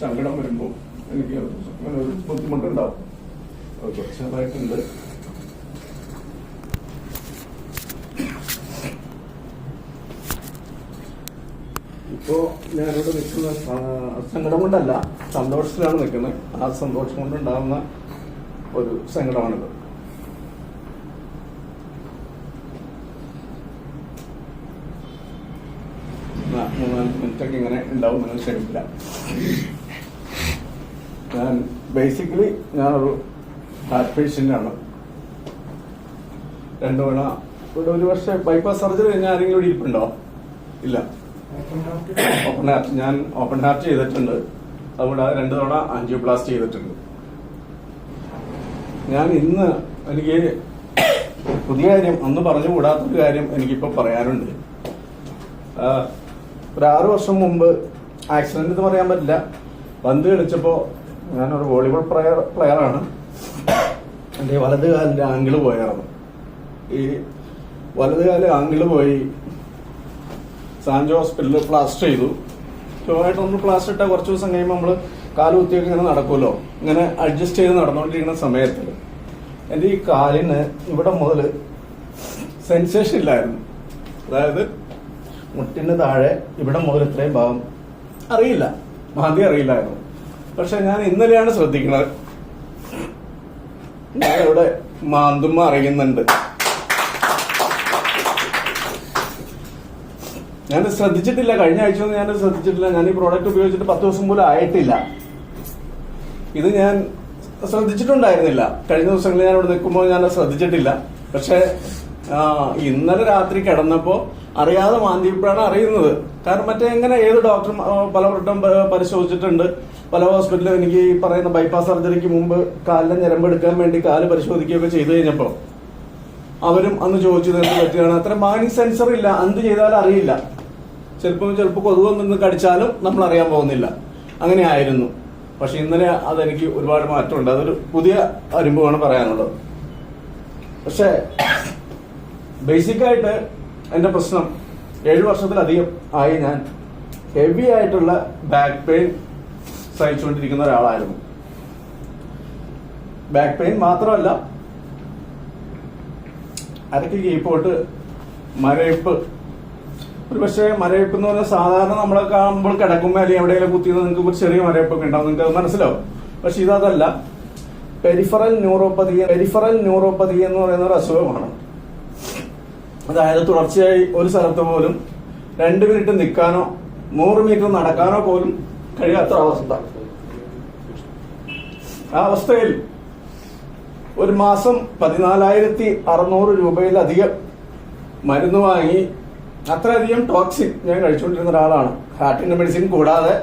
സങ്കടം വരുമ്പോൾ എനിക്ക് അങ്ങനെ ഒരു ബുദ്ധിമുട്ടുണ്ടാവും. കുറച്ച് നാളായിട്ടുണ്ട് ഇപ്പോ ഞാനിവിടെ നിൽക്കുന്ന സങ്കടം കൊണ്ടല്ല സന്തോഷത്തിലാണ് നിൽക്കുന്നത്. ആ സന്തോഷം കൊണ്ടുണ്ടാകുന്ന ഒരു സങ്കടമാണിത്. മൂന്നാൽ മിനിറ്റൊക്കെ ഇങ്ങനെ ഉണ്ടാവും നിങ്ങൾ ക്ഷമിക്കില്ല. ഞാൻ ബേസിക്കലി ഞാനൊരു ഹാർട്ട് പേഷ്യന്റ് ആണ്. രണ്ടു തവണ ഇവിടെ ഒരു വർഷം ബൈപ്പാസ് സർജറി കഴിഞ്ഞാൽ ആരെങ്കിലും ഇവിടെ ഇരിപ്പുണ്ടോ? ഇല്ല. ഓപ്പൺ ഹാർട്ട് ഞാൻ ഓപ്പൺ ഹാർട്ട് ചെയ്തിട്ടുണ്ട്. അതുകൊണ്ട് രണ്ടു തവണ ആൻജിയോപ്ലാസ്റ്റ് ചെയ്തിട്ടുണ്ട്. ഞാൻ ഇന്ന് എനിക്ക് പുതിയ കാര്യം അന്ന് പറഞ്ഞുകൂടാത്തൊരു കാര്യം എനിക്കിപ്പോ പറയാനുണ്ട്. ഒരു ആറു വർഷം മുമ്പ് ആക്സിഡന്റ് എന്ന് പറയാൻ പറ്റില്ല. പന്ത് കളിച്ചപ്പോ ഞാനൊരു വോളിബോൾ പ്ലെയർ പ്ലെയറാണ്. എന്റെ വലത് കാലിന്റെ ആംഗിൾ പോയായിരുന്നു. ഈ വലത് കാൽ ആംഗിൾ പോയി സാൻജോ ഹോസ്പിറ്റലിൽ പ്ലാസ്റ്റർ ചെയ്തു. ചുവമായിട്ട് ഒന്ന് പ്ലാസ്റ്റർ ഇട്ടാൽ കുറച്ച് ദിവസം കഴിയുമ്പോൾ നമ്മൾ കാൽ കുത്തിയൊക്കെ ഇങ്ങനെ നടക്കുമല്ലോ. ഇങ്ങനെ അഡ്ജസ്റ്റ് ചെയ്ത് നടന്നുകൊണ്ടിരിക്കുന്ന സമയത്ത് എന്റെ ഈ കാലിന് ഇവിടെ മുതൽ സെൻസേഷൻ ഇല്ലായിരുന്നു. അതായത് മുട്ടിന് താഴെ ഇവിടെ മുതൽ ഇത്രയും ഭാഗം അറിയില്ല. മാന്തി അറിയില്ലായിരുന്നു. പക്ഷെ ഞാൻ ഇന്നലെയാണ് ശ്രദ്ധിക്കുന്നത്. ഞാൻ ഇവിടെ മാന്തുമ്മ അറിയുന്നുണ്ട്. ഞാൻ ശ്രദ്ധിച്ചിട്ടില്ല. കഴിഞ്ഞ ആഴ്ച ഒന്നും ഞാൻ ശ്രദ്ധിച്ചിട്ടില്ല. ഞാൻ ഈ പ്രോഡക്റ്റ് ഉപയോഗിച്ചിട്ട് പത്ത് ദിവസം പോലും ആയിട്ടില്ല. ഇത് ഞാൻ ശ്രദ്ധിച്ചിട്ടുണ്ടായിരുന്നില്ല. കഴിഞ്ഞ ദിവസങ്ങളിൽ ഞാൻ ഇവിടെ നിൽക്കുമ്പോൾ ഞാൻ ശ്രദ്ധിച്ചിട്ടില്ല. പക്ഷെ ഇന്നലെ രാത്രി കിടന്നപ്പോ അറിയാതെ മാന്തിയപ്പോഴാണ് അറിയുന്നത്. കാരണം മറ്റേ എങ്ങനെ ഏത് ഡോക്ടർ പലവട്ടം പരിശോധിച്ചിട്ടുണ്ട്. പല ഹോസ്പിറ്റലും എനിക്ക് ഈ പറയുന്ന ബൈപ്പാസ് സർജറിക്ക് മുമ്പ് കാലിലെ ഞരമ്പെടുക്കാൻ വേണ്ടി കാൽ പരിശോധിക്കുകയൊക്കെ ചെയ്തു കഴിഞ്ഞപ്പോ അവരും അന്ന് ചോദിച്ചത് എന്ത് പറ്റിയാണ് അത്ര മാനിങ് സെൻസർ ഇല്ല എന്ത് ചെയ്താലും അറിയില്ല. ചിലപ്പോൾ ചിലപ്പോൾ കൊതുകം നിന്ന് കടിച്ചാലും നമ്മൾ അറിയാൻ പോകുന്നില്ല. അങ്ങനെ ആയിരുന്നു. പക്ഷെ ഇന്നലെ അതെനിക്ക് ഒരുപാട് മാറ്റമുണ്ട്. അതൊരു പുതിയ അനുഭവമാണ് പറയാനുള്ളത്. പക്ഷേ ബേസിക് ആയിട്ട് എന്റെ പ്രശ്നം ഏഴു വർഷത്തിലധികം ആയി ഞാൻ ഹെവി ആയിട്ടുള്ള ബാക്ക് പെയിൻ സഹിച്ചുകൊണ്ടിരിക്കുന്ന ഒരാളായിരുന്നു. ബാക്ക് പെയിൻ മാത്രമല്ല അരക്ക് കീപ്പോട്ട് മരയിപ്പ് ഒരു പക്ഷേ മരയിപ്പ് എന്ന് പറഞ്ഞാൽ സാധാരണ നമ്മളെ കാണുമ്പോൾ കിടക്കുമ്പോൾ അല്ലെങ്കിൽ എവിടെയെങ്കിലും കുത്തിയത് നിങ്ങൾക്ക് ഒരു ചെറിയ മരയിപ്പൊക്കെ ഉണ്ടാവും. നിങ്ങൾക്ക് മനസ്സിലാവും. പക്ഷെ ഇതല്ല. പെരിഫറൽ ന്യൂറോപ്പതി പെരിഫറൽ ന്യൂറോപ്പതി എന്ന് പറയുന്ന ഒരു അസുഖമാണ്. അതായത് തുടർച്ചയായി ഒരു സ്ഥലത്ത് പോലും രണ്ട് മിനിറ്റ് നിൽക്കാനോ നൂറ് മീറ്റർ നടക്കാനോ പോലും കഴിയാത്ത അവസ്ഥ ആ അവസ്ഥയിൽ ഒരു മാസം പതിനാലായിരത്തി അറുന്നൂറ് രൂപയിലധികം മരുന്ന് വാങ്ങി അത്രയധികം ടോക്സിൻ ഞാൻ കഴിച്ചുകൊണ്ടിരുന്ന ഒരാളാണ്. ഹാർട്ടിന്റെ മെഡിസിൻ കൂടാതെ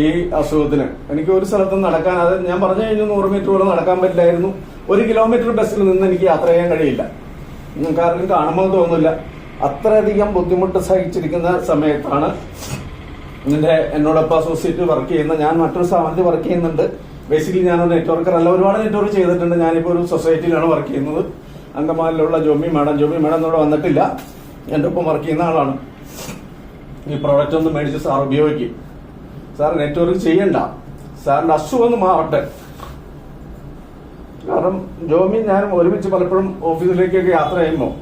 ഈ അസുഖത്തിന്. എനിക്ക് ഒരു സ്ഥലത്തും നടക്കാൻ അത് ഞാൻ പറഞ്ഞു കഴിഞ്ഞു നൂറ് മീറ്റർ പോലും നടക്കാൻ പറ്റില്ലായിരുന്നു. ഒരു കിലോമീറ്റർ ബസ്സിൽ നിന്ന് എനിക്ക് യാത്ര ചെയ്യാൻ കഴിയില്ല. കാരണം കാണുമ്പോൾ തോന്നില്ല അത്രയധികം ബുദ്ധിമുട്ട് സഹിച്ചിരിക്കുന്ന സമയത്താണ് എന്റെ എന്നോടൊപ്പം അസോസിയേറ്റ് വർക്ക് ചെയ്യുന്ന ഞാൻ മറ്റൊരു സ്ഥാപനത്തിൽ വർക്ക് ചെയ്യുന്നുണ്ട്. ബേസിക്കലി ഞാനൊരു നെറ്റ്വർക്കർ അല്ല. ഒരുപാട് നെറ്റ്വർക്ക് ചെയ്തിട്ടുണ്ട്. ഞാനിപ്പോൾ ഒരു സൊസൈറ്റിയിലാണ് വർക്ക് ചെയ്യുന്നത്. അങ്കമാലിലുള്ള ജോമി മാഡം. ജോമി മാഡം എന്നോട് വന്നിട്ടില്ല. എന്റെ ഒപ്പം വർക്ക് ചെയ്യുന്ന ആളാണ്. ഈ പ്രോഡക്റ്റ് ഒന്ന് മേടിച്ച് സാർ ഉപയോഗിക്കും. സാർ നെറ്റ്വർക്ക് ചെയ്യണ്ട. സാറിന്റെ അസുഖം മാറട്ടെ. കാരണം ജോമി ഞാനും ഒരുമിച്ച് പലപ്പോഴും ഓഫീസിലേക്കൊക്കെ യാത്ര ചെയ്യുമ്പോൾ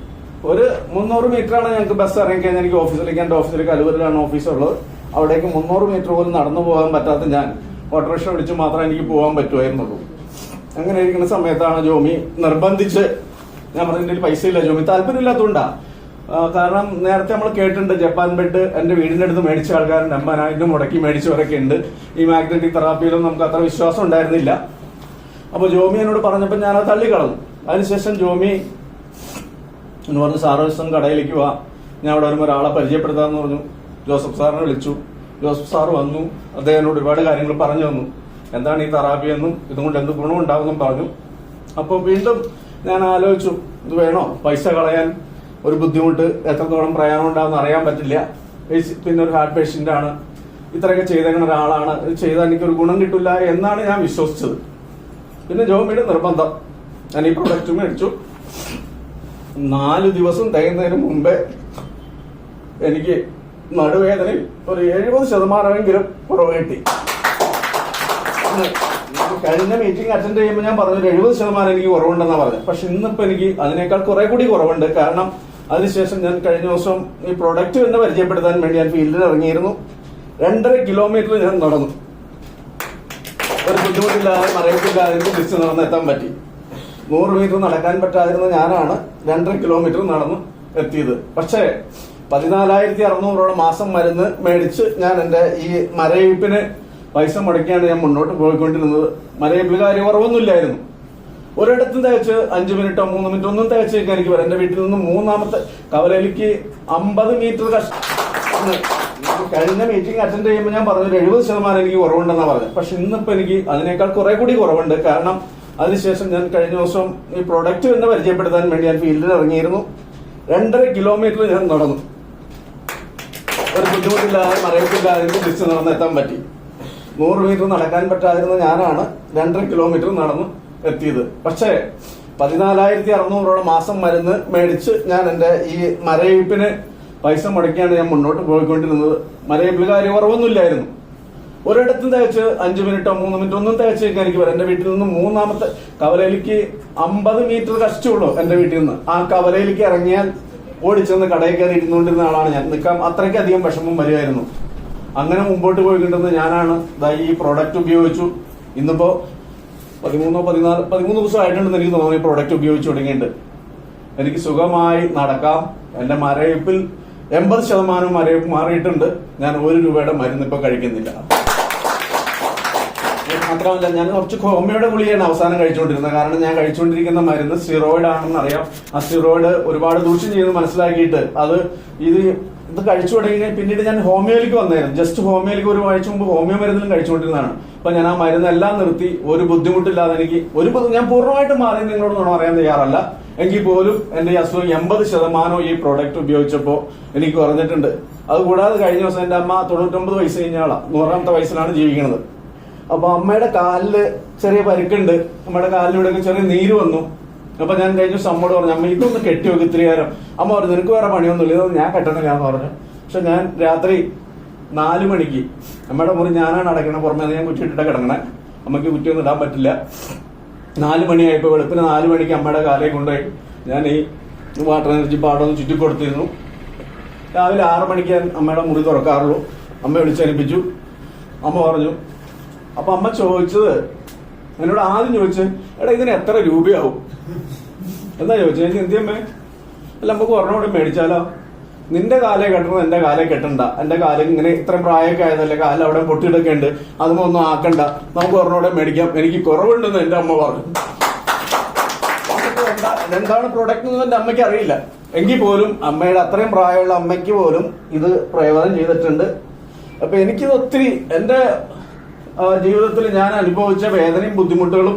ഒരു മുന്നൂറ് ആണ് ഞങ്ങൾക്ക് ബസ് ഇറങ്ങി കഴിഞ്ഞാൽ എനിക്ക് ഓഫീസിലേക്ക്. എന്റെ ഓഫീസിലേക്ക് അലുവരിലാണ് ഓഫീസുള്ളത് അവിടേക്ക് മുന്നൂറ് മീറ്റർ പോലും നടന്നു പോകാൻ പറ്റാത്ത ഞാൻ ഓട്ടോറിക്ഷ വിളിച്ച് മാത്രമേ എനിക്ക് പോകാൻ പറ്റുമായിരുന്നുള്ളൂ അങ്ങനെ ഇരിക്കുന്ന സമയത്താണ് ജോമി നിർബന്ധിച്ച് ഞാൻ പറഞ്ഞ എന്റെ കയ്യിൽ പൈസ ഇല്ല ജോമി താല്പര്യമില്ലാത്തതുകൊണ്ടാ. കാരണം നേരത്തെ നമ്മൾ കേട്ടിട്ടുണ്ട് ജപ്പാൻ ബെഡ് എന്റെ വീടിന്റെ അടുത്ത് മേടിച്ച ആൾക്കാരുണ്ട് അമ്പതിനായിരം മുടക്കി മേടിച്ചവരൊക്കെ ഉണ്ട്. ഈ മാഗ്നറ്റിക് തെറാപ്പിയിലും നമുക്ക് അത്ര വിശ്വാസം ഉണ്ടായിരുന്നില്ല. അപ്പൊ ജോമി എന്നോട് പറഞ്ഞപ്പോൾ ഞാൻ അത് തള്ളിക്കളഞ്ഞു. അതിനുശേഷം ജോമി എന്ന് പറഞ്ഞു സാറ് ദിവസം കടയിലേക്ക് വാ. ഞാൻ അവിടെ വരുമ്പോൾ ഒരാളെ പരിചയപ്പെടുത്താന്ന് പറഞ്ഞു. ജോസഫ് സാറിനെ വിളിച്ചു. ജോസഫ് സാർ വന്നു അദ്ദേഹം എന്നോട് ഒരുപാട് കാര്യങ്ങൾ പറഞ്ഞു തന്നു. എന്താണ് ഈ തെറാപ്പി എന്നും ഇതുകൊണ്ട് എന്ത് ഗുണം ഉണ്ടാകുമെന്നും പറഞ്ഞു. അപ്പോൾ വീണ്ടും ഞാൻ ആലോചിച്ചു ഇത് വേണോ? പൈസ കളയാൻ ഒരു ബുദ്ധിമുട്ട് എത്രത്തോളം പ്രയാണം ഉണ്ടാകുമെന്ന് അറിയാൻ പറ്റില്ല. പിന്നെ ഒരു ഹാർട്ട് പേഷ്യന്റ് ആണ്. ഇത്രയൊക്കെ ചെയ്തേക്കുന്ന ഒരാളാണ്. ഇത് ചെയ്താൽ എനിക്കൊരു ഗുണം കിട്ടില്ല എന്നാണ് ഞാൻ വിശ്വസിച്ചത്. പിന്നെ ജോമിയുടെ നിർബന്ധം. ഞാൻ ഈ പ്രൊഡക്റ്റ് മേടിച്ചു. നാല് ദിവസം തികയുന്നതിന് മുമ്പേ എനിക്ക് നടുവേദനയിൽ ഒരു എഴുപത് ശതമാനമെങ്കിലും കുറവ് കിട്ടി. കഴിഞ്ഞ മീറ്റിംഗ് അറ്റൻഡ് ചെയ്യുമ്പോൾ ഞാൻ പറഞ്ഞു ഒരു എഴുപത് ശതമാനം എനിക്ക് കുറവുണ്ടെന്നാ പറഞ്ഞത്. പക്ഷെ ഇന്നിപ്പോ എനിക്ക് അതിനേക്കാൾ കുറെ കൂടി കുറവുണ്ട്. കാരണം അതിനുശേഷം ഞാൻ കഴിഞ്ഞ ദിവസം ഈ പ്രൊഡക്റ്റ് എന്ന് പരിചയപ്പെടുത്താൻ വേണ്ടി ഞാൻ ഫീൽഡിൽ ഇറങ്ങിയിരുന്നു. രണ്ടര കിലോമീറ്റർ ഞാൻ നടന്നു. ഒരു ബുദ്ധിമുട്ടില്ലാതെ മറയത്തില്ലാതെ എനിക്ക് തിരിച്ചു നടന്ന് എത്താൻ പറ്റി. നൂറ് മീറ്റർ നടക്കാൻ പറ്റാതിരുന്ന ഞാനാണ് രണ്ടര കിലോമീറ്റർ നടന്നു എത്തിയത്. പക്ഷേ പതിനാലായിരത്തി അറുന്നൂറോളം മാസം മരുന്ന് മേടിച്ച് ഞാൻ എന്റെ ഈ മരയിപ്പിന് പൈസ മുടക്കിയാണ് ഞാൻ മുന്നോട്ട് പോയിക്കൊണ്ടിരുന്നത്. മരയിപ്പിൽ കാര്യം കുറവൊന്നുമില്ലായിരുന്നു ഒരിടത്തും തേച്ച് അഞ്ച് മിനിറ്റോ മൂന്ന് മിനിറ്റോ ഒന്നും തേച്ച് വെക്കാൻ എനിക്ക് വരാം. എന്റെ വീട്ടിൽ നിന്ന് മൂന്നാമത്തെ കവലയിലേക്ക് അമ്പത് മീറ്റർ കഷ്ടം കഴിഞ്ഞ മീറ്റിംഗ് അറ്റൻഡ് ചെയ്യുമ്പോൾ ഞാൻ പറഞ്ഞു ഒരു എഴുപത് ശതമാനം എനിക്ക് കുറവുണ്ടെന്നാ പറഞ്ഞത്. പക്ഷെ ഇന്നിപ്പോ എനിക്ക് അതിനേക്കാൾ കുറെ കൂടി കുറവുണ്ട്. കാരണം അതിനുശേഷം ഞാൻ കഴിഞ്ഞ ദിവസം ഈ പ്രൊഡക്റ്റ് എന്ന് പരിചയപ്പെടുത്താൻ വേണ്ടി ഞാൻ ഫീൽഡിൽ ഇറങ്ങിയിരുന്നു. രണ്ടര കിലോമീറ്റർ ഞാൻ നടന്നു. ഒരു ബുദ്ധിമുട്ടില്ലാതെ മറയത്തില്ലാതെ തിരിച്ചു നടന്ന് എത്താൻ പറ്റി. നൂറ് മീറ്റർ നടക്കാൻ പറ്റാതിരുന്ന ഞാനാണ് രണ്ടര കിലോമീറ്റർ നടന്ന് എത്തിയത്. പക്ഷേ പതിനാലായിരത്തി അറുന്നൂറോളം മാസം മരുന്ന് മേടിച്ച് ഞാൻ എന്റെ ഈ മരയിപ്പിന് പൈസ മുടക്കിയാണ് ഞാൻ മുന്നോട്ട് പോയിക്കൊണ്ടിരുന്നത്. മരയിപ്പിൽ കാര്യം കുറവൊന്നുമില്ലായിരുന്നു ഒരിടത്തും തേച്ച് അഞ്ച് മിനിറ്റോ മൂന്ന് മിനിറ്റോ ഒന്നും തേച്ച് കഴിഞ്ഞാൽ എനിക്ക് വരാം. എന്റെ വീട്ടിൽ നിന്ന് മൂന്നാമത്തെ കവലയിലേക്ക് അമ്പത് മീറ്റർ കഷ്ടിയുള്ളൂ എന്റെ വീട്ടിൽ നിന്ന്. ആ കവലയിലേക്ക് ഇറങ്ങിയാൽ ഓടിച്ചെന്ന് കടയിൽ കയറി ഇരുന്നുകൊണ്ടിരുന്ന ആളാണ് ഞാൻ. നിൽക്കാം. അത്രയ്ക്ക് അധികം വിഷമം വരുമായിരുന്നു അങ്ങനെ മുമ്പോട്ട് പോയിക്കൊണ്ടിരുന്ന ഞാനാണ് ഈ പ്രോഡക്റ്റ് ഉപയോഗിച്ചു. ഇന്നിപ്പോ പതിമൂന്നോ പതിനാല് പതിമൂന്ന് ദിവസം ആയിട്ടുണ്ടെന്ന് എനിക്ക് തോന്നുന്നു ഈ പ്രോഡക്റ്റ് ഉപയോഗിച്ചു തുടങ്ങിയിട്ട്. എനിക്ക് സുഖമായി നടക്കാം. എന്റെ മരയിപ്പിൽ എൺപത് ശതമാനം മരയിപ്പ് മാറിയിട്ടുണ്ട്. ഞാൻ ഒരു രൂപയുടെ മരുന്ന് ഇപ്പൊ കഴിക്കുന്നില്ല. മാത്രമല്ല ഞാൻ കുറച്ച് ഹോമിയോയുടെ ഗുളിയാണ് അവസാനം കഴിച്ചുകൊണ്ടിരുന്നത്. കാരണം ഞാൻ കഴിച്ചുകൊണ്ടിരിക്കുന്ന മരുന്ന് സ്റ്റിറോയിഡ് ആണെന്ന് അറിയാം ആ സ്റ്റിറോയിഡ് ഒരുപാട് ദൂഷ്യം ചെയ്യുന്നത് മനസ്സിലാക്കിയിട്ട്. അത് ഇത് ഇത് കഴിച്ചു തുടങ്ങി പിന്നീട് ഞാൻ ഹോമിയോയിലേക്ക് വന്നായിരുന്നു. ജസ്റ്റ് ഹോമിയോയിലേക്ക് ഒരു ആഴ്ച മുമ്പ് ഹോമിയോ മരുന്നിലും കഴിച്ചുകൊണ്ടിരുന്നതാണ്. അപ്പൊ ഞാൻ ആ മരുന്നെല്ലാം നിർത്തി. ഒരു ബുദ്ധിമുട്ടില്ലാതെ എനിക്ക് ഒരു ഞാൻ പൂർണമായിട്ട് മാറി നിങ്ങളോട് നുണ പറയാൻ തയ്യാറല്ല. എങ്കിൽ പോലും എന്റെ അസുഖം എൺപത് ശതമാനം ഈ പ്രോഡക്റ്റ് ഉപയോഗിച്ചപ്പോൾ എനിക്ക് കുറഞ്ഞിട്ടുണ്ട്. അതുകൂടാതെ കഴിഞ്ഞ ദിവസം എന്റെ അമ്മ തൊണ്ണൂറ്റൊമ്പത് വയസ്സ് കഴിഞ്ഞ ആളാണ് നൂറാമത്തെ വയസ്സിലാണ് ജീവിക്കുന്നത്. അപ്പൊ അമ്മയുടെ കാലിൽ ചെറിയ പരിക്കുണ്ട്. അമ്മയുടെ കാലിലൂടെ ചെറിയ നീര് വന്നു. അപ്പൊ ഞാൻ കഴിഞ്ഞ ദിവസം അമ്മയോട് പറഞ്ഞു അമ്മ ഇതൊന്ന് കെട്ടി വെക്ക് ഇത്തിരി നേരം. അമ്മ പറഞ്ഞു നിനക്ക് വേറെ പണിയൊന്നുമില്ല ഇതൊന്നും ഞാൻ കെട്ടണില്ല എന്ന് പറഞ്ഞു. പക്ഷെ ഞാൻ രാത്രി നാലു മണിക്ക് അമ്മയുടെ മുറി ഞാനാണ് അടക്കണ പുറമെ ഞാൻ കുറ്റിയിട്ടിട്ട് കിടക്കണേ. അമ്മയ്ക്ക് കുറ്റിയൊന്നും ഇടാൻ പറ്റില്ല. നാല് മണിയായപ്പോ വെളുപ്പിന് നാല് മണിക്ക് അമ്മയുടെ കാലേ കൊണ്ടുപോയി. ഞാൻ ഈ വാട്ടർ എനർജി പാടൊന്ന് ചുറ്റിക്കൊടുത്തിരുന്നു രാവിലെ ആറ് മണിക്ക് അമ്മയുടെ മുറി തുറക്കാറുള്ളൂ. അമ്മ വിളിച്ചനുപ്പിച്ചു അമ്മ പറഞ്ഞു അപ്പൊ അമ്മ ചോദിച്ചത് എന്നോട് ആദ്യം ചോദിച്ചു എടാ ഇതിന് എത്ര രൂപയാവും? എന്താ ചോദിച്ചത്? എനിക്ക് എന്തിയമ്മേ അല്ല നമുക്ക് ഒരെണ്ണം കൂടെ മേടിച്ചാലോ? നിന്റെ കാലേ കെട്ടണം എന്റെ കാലേ കെട്ടണ്ട. എന്റെ കാലം ഇങ്ങനെ ഇത്ര പ്രായമൊക്കെ ആയതല്ലേ കാലം അവിടെ പൊട്ടിയിടൊക്കെ ഉണ്ട്. അതൊന്നും ഒന്നും ആക്കണ്ട. നമുക്ക് ഒരെണ്ണം മേടിക്കാം. എനിക്ക് കുറവുണ്ടെന്ന് എന്റെ അമ്മ പറഞ്ഞു. എന്താ- എന്താണ് പ്രൊഡക്റ്റ് എന്ന് എന്റെ അമ്മയ്ക്ക് അറിയില്ല. എങ്കിൽ പോലും അമ്മയുടെ അത്രയും പ്രായമുള്ള അമ്മയ്ക്ക് പോലും ഇത് പ്രയോജനം ചെയ്തിട്ടുണ്ട്. അപ്പൊ എനിക്കിത് ഒത്തിരി എന്റെ ജീവിതത്തിൽ ഞാൻ അനുഭവിച്ച വേദനയും ബുദ്ധിമുട്ടുകളും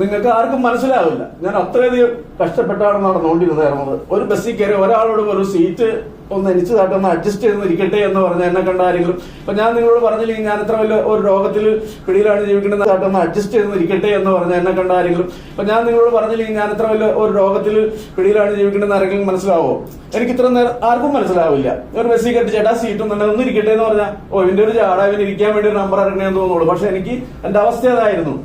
നിങ്ങൾക്ക് ആർക്കും മനസ്സിലാവില്ല. ഞാൻ അത്രയധികം കഷ്ടപ്പെട്ടാണ് നടന്നുകൊണ്ടിരുന്നത്. ഒരു ബസ്സിൽ കയറി ഒരാളോട് ഒരു സീറ്റ് ഒന്ന് എനിച്ച് താട്ടൊന്ന് അഡ്ജസ്റ്റ് ചെയ്ത് ഇരിക്കട്ടെ എന്ന് പറഞ്ഞ എന്നെ കണ്ട ആരെങ്കിലും. ഇപ്പൊ ഞാൻ നിങ്ങളോട് പറഞ്ഞില്ലെങ്കിൽ ഞാൻ ഇത്ര വലിയ ഒരു രോഗത്തിൽ പിടിയിലാണ് ജീവിക്കുന്നത് താട്ടൊന്ന് അഡ്ജസ്റ്റ് ചെയ്ത് ഇരിക്കട്ടെ എന്ന് പറഞ്ഞ എന്നെ കണ്ട ആരെങ്കിലും. ഇപ്പൊ ഞാൻ നിങ്ങളോട് പറഞ്ഞില്ലെങ്കിൽ ഞാൻ ഇത്ര വലിയ ഒരു രോഗത്തിൽ പിടിയിലാണ് ജീവിക്കുന്നത് ആരെങ്കിലും മനസ്സിലാവോ? എനിക്ക് ഇത്ര നേരം ആർക്കും മനസ്സിലാവില്ല. ഒരു ബസ്സിൽ കെട്ടി ചേട്ടാ സീറ്റ് ഒന്നും ഒന്ന് ഇരിക്കട്ടെ എന്ന് പറഞ്ഞാൽ ഓ ഇവന്റെ ഒരു ചാടാവിന് ഇരിക്കാൻ വേണ്ടി ഒരു നമ്പർ ഇറങ്ങണമെന്ന് തോന്നുള്ളൂ പക്ഷെ എനിക്ക് എന്റെ അവസ്ഥ അതായിരുന്നു.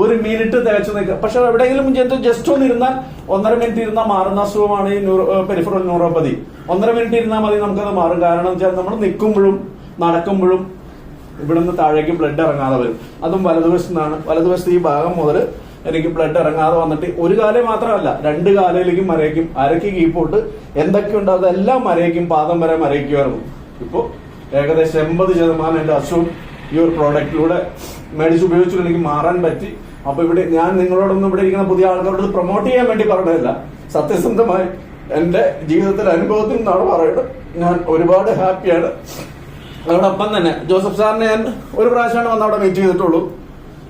ഒരു മിനിറ്റ് തികച്ചു നിൽക്കുക. പക്ഷെ എവിടെയെങ്കിലും ജസ്റ്റ് ഒന്ന് ഇരുന്നാൽ ഒന്നര മിനിറ്റ് ഇരുന്നാൽ മാറുന്ന അസുഖമാണ് ഈ ന്യൂറോ പെരിഫറൽ ന്യൂറോപ്പതി ഒന്നര മിനിറ്റ് ഇരുന്നാൽ മതി നമുക്കത് മാറും. കാരണം വെച്ചാൽ നമ്മൾ നിൽക്കുമ്പോഴും നടക്കുമ്പോഴും ഇവിടുന്ന് താഴേക്ക് ബ്ലഡ് ഇറങ്ങാതെ വരും. അതും വലതുവശത്തു നിന്നാണ്. വലതുവശത്ത് ഈ ഭാഗം മുതൽ എനിക്ക് ബ്ലഡ് ഇറങ്ങാതെ വന്നിട്ട് ഒരു കാലേ മാത്രമല്ല രണ്ട് കാലയിലേക്കും മരയ്ക്കും അരയ്ക്ക് കീപ്പോട്ട് എന്തൊക്കെയുണ്ടോ അതെല്ലാം മരയ്ക്കും പാദം വരെ മരയ്ക്കുമായിരുന്നു. ഇപ്പോൾ ഏകദേശം എൺപത് ശതമാനം എന്റെ അസുഖം ഈ ഒരു പ്രോഡക്റ്റിലൂടെ മേടിച്ച് ഉപയോഗിച്ചിട്ട് എനിക്ക് മാറാൻ പറ്റി. അപ്പൊ ഇവിടെ ഞാൻ നിങ്ങളോടൊന്നും ഇവിടെ ഇരിക്കുന്ന പുതിയ ആൾക്കാരോട് പ്രൊമോട്ട് ചെയ്യാൻ വേണ്ടി പറഞ്ഞതല്ല. സത്യസന്ധമായി എന്റെ ജീവിതത്തിൽ അനുഭവത്തിൽ നിന്നാണ് പറയുന്നത്. ഞാൻ ഒരുപാട് ഹാപ്പിയാണ്. അതോടൊപ്പം തന്നെ ജോസഫ് സാറിനെ ഞാൻ ഒരു പ്രാവശ്യമാണ് വന്ന് അവിടെ മീറ്റ് ചെയ്തിട്ടുള്ളൂ.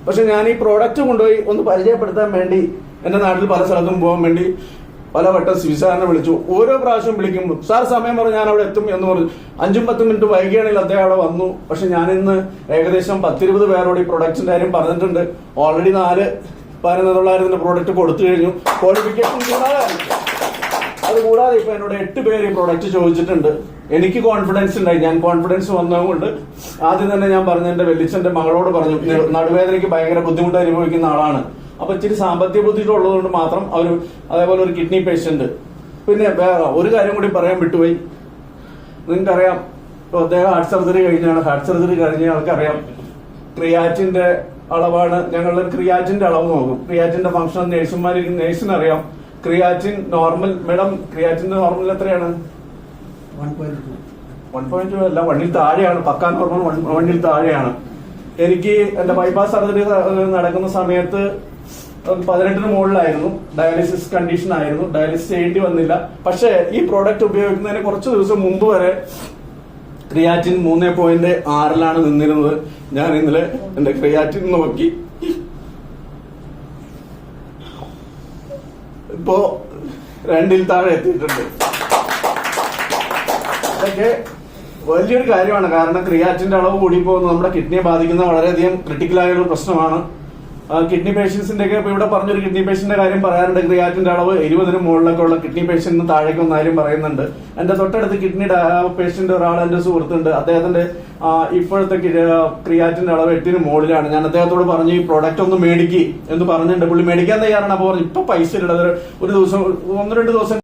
പക്ഷെ ഞാൻ ഈ പ്രോഡക്റ്റ് കൊണ്ടുപോയി ഒന്ന് പരിചയപ്പെടുത്താൻ വേണ്ടി എന്റെ നാട്ടിൽ പല സ്ഥലത്തും പോകാൻ വേണ്ടി പലവട്ടം സിസാറിനെ വിളിച്ചു. ഓരോ പ്രാവശ്യം വിളിക്കുമ്പോൾ സാർ സമയം പറഞ്ഞു ഞാൻ അവിടെ എത്തും എന്ന് പറഞ്ഞു. അഞ്ചും പത്തും മിനിറ്റ് വൈകിയാണെങ്കിൽ അദ്ദേഹം അവിടെ വന്നു. പക്ഷെ ഞാൻ ഇന്ന് ഏകദേശം പത്തിരുപത് പേരോട് ഈ പ്രൊഡക്റ്റിന്റെ കാര്യം പറഞ്ഞിട്ടുണ്ട്. ഓൾറെഡി നാല് പതിനൊന്ന് തൊള്ളായിരത്തിന്റെ പ്രോഡക്റ്റ് കൊടുത്തു കഴിഞ്ഞു. ക്വാളിഫിക്കേഷൻ കൂടാതെ അത് കൂടാതെ ഇപ്പൊ എന്നോട് എട്ട് പേര് ഈ പ്രൊഡക്റ്റ് ചോദിച്ചിട്ടുണ്ട്. എനിക്ക് കോൺഫിഡൻസ് ഉണ്ടായി. ഞാൻ കോൺഫിഡൻസ് വന്നതുകൊണ്ട് ആദ്യം തന്നെ ഞാൻ പറഞ്ഞ എന്റെ വെല്ലിച്ചന്റെ മകളോട് പറഞ്ഞു നടുവേദനയ്ക്ക് ഭയങ്കര ബുദ്ധിമുട്ട് അനുഭവിക്കുന്ന ആളാണ്. അപ്പൊ ഇച്ചിരി സാമ്പത്തിക ബുദ്ധിമുട്ട് ഉള്ളതുകൊണ്ട് മാത്രം അവർ അതേപോലെ ഒരു കിഡ്നി പേഷ്യന്റ് പിന്നെ വേറെ ഒരു കാര്യം കൂടി പറയാൻ വിട്ടുപോയി. നിങ്ങൾക്കറിയാം ഇപ്പൊ അദ്ദേഹം ഹാർട്ട് സർജറി കഴിഞ്ഞാണ്. ഹാർട്ട് സർജറി കഴിഞ്ഞ ആൾക്കറിയാം ക്രിയാറ്റിന്റെ അളവാണ്. ഞങ്ങളുടെ ക്രിയാറ്റിന്റെ അളവ് നോക്കും. ക്രിയാറ്റിന്റെ ഫംഗ്ഷൻ നേഴ്സുമാർ നേഴ്സിന് അറിയാം. ക്രിയാറ്റിൻ നോർമൽ മേഡം ക്രിയാറ്റിന്റെ നോർമൽ എത്രയാണ്? വൺ പോയിന്റ് ടു അല്ല വണ്ണിൽ താഴെയാണ്. പക്കാ നോർമൽ വണ്ണിൽ താഴെയാണ്. എനിക്ക് എന്റെ ബൈപ്പാസ് സർജറി നടക്കുന്ന സമയത്ത് പതിനെട്ടിന് മുകളിലായിരുന്നു. ഡയാലിസിസ് കണ്ടീഷൻ ആയിരുന്നു. ഡയാലിസിസ് ചെയ്യേണ്ടി വന്നില്ല. പക്ഷേ ഈ പ്രോഡക്റ്റ് ഉപയോഗിക്കുന്നതിന് കുറച്ച് ദിവസം മുമ്പ് വരെ ക്രിയാറ്റിൻ മൂന്ന് പോയിന്റ് ആറിലാണ് നിന്നിരുന്നത്. ഞാൻ ഇന്നലെ എന്റെ ക്രിയാറ്റിൻ നോക്കി. ഇപ്പോ രണ്ടിൽ താഴെ എത്തിയിട്ടുണ്ട്. അതൊക്കെ വലിയൊരു കാര്യമാണ്. കാരണം ക്രിയാറ്റിന്റെ അളവ് കൂടി പോകുന്നത് നമ്മുടെ കിഡ്നിയെ ബാധിക്കുന്ന വളരെയധികം ക്രിട്ടിക്കലായ ഒരു പ്രശ്നമാണ്. കിഡ്നി പേഷ്യൻസിന്റെ ഒക്കെ ഇവിടെ പറഞ്ഞൊരു കിഡ്നി പേഷ്യന്റെ കാര്യം പറയാറുണ്ട്. ക്രിയാറ്റിന്റെ അളവ് ഇരുപതിന് മുകളിലൊക്കെ ഉള്ള കിഡ്നി പേഷ്യന്റിന് താഴേക്ക് വന്നാലും പറയുന്നുണ്ട്. എന്റെ തൊട്ടടുത്ത് കിഡ്നി പേഷ്യന്റ് ഒരാൾ എന്റെ സുഹൃത്തുണ്ട്. അദ്ദേഹത്തിന്റെ ഇപ്പോഴത്തെ ക്രിയാറ്റിന്റെ അളവ് എട്ടിന് മുകളിലാണ്. ഞാൻ അദ്ദേഹത്തോട് പറഞ്ഞു ഈ പ്രോഡക്റ്റ് ഒന്ന് മേടിക്കുക എന്ന് പറഞ്ഞിട്ടുണ്ട്. പുള്ളി മേടിക്കാൻ തയ്യാറാണ്. അപ്പോൾ പറഞ്ഞു ഇപ്പൊ പൈസ ഇല്ലത് ഒരു ദിവസം ഒന്ന് രണ്ട് ദിവസം